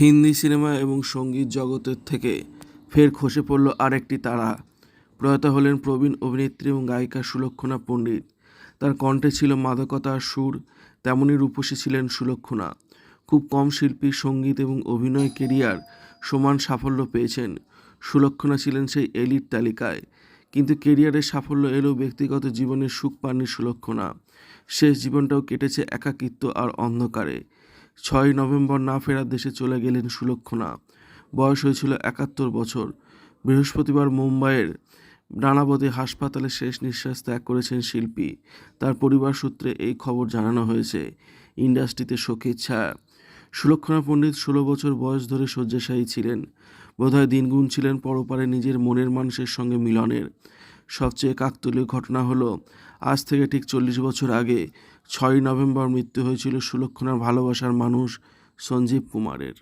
Hindi cinema এবং সংগীত জগতের থেকে ফের খসে পড়ল আরেকটি তারা। প্রয়াত হলেন প্রবীণ অভিনেত্রী এবং গায়িকা সুলক্ষণা পণ্ডিত। তার কণ্ঠে ছিল মাদকতা সুর তেমনই রূপসী ছিলেন সুলক্ষণা। খুব কম শিল্পী, সংগীত এবং অভিনয় কেরিয়ার সমান সাফল্য পেয়েছেন। সুলক্ষণা ছিলেন সেই এলিট তালিকায়, কিন্তু কেরিয়ারের সাফল্য এলেও ব্যক্তিগত জীবনের সুখ পাননি সুলক্ষণা। শেষ জীবনটাও কেটেছে একাকিত্ব আর অন্ধকারে। ছয় নভেম্বর না ফেরার দেশে চলে গেলেন সুলক্ষণা। বয়স হয়েছিল একাত্তর বছর। বৃহস্পতিবার মুম্বাইয়ের নানাবতী হাসপাতালে শেষ নিঃশ্বাস ত্যাগ করেছেন শিল্পী। তার পরিবার সূত্রে এই খবর জানানো হয়েছে। ইন্ডাস্ট্রিতে শোকের ছায়া। সুলক্ষণা পণ্ডিত ষোলো বছর বয়স ধরে শয্যাশায়ী ছিলেন। বোধহয় দিনগুণ ছিলেন পরপারে নিজের মনের মানুষের সঙ্গে মিলনের। সবচেয়ে কাকতলীয় ঘটনা হলো, আজ থেকে ঠিক চল্লিশ বছর আগে ছয়ই নভেম্বর মৃত্যু হয়েছিল সুলক্ষণার ভালোবাসার মানুষ সঞ্জীব কুমারের।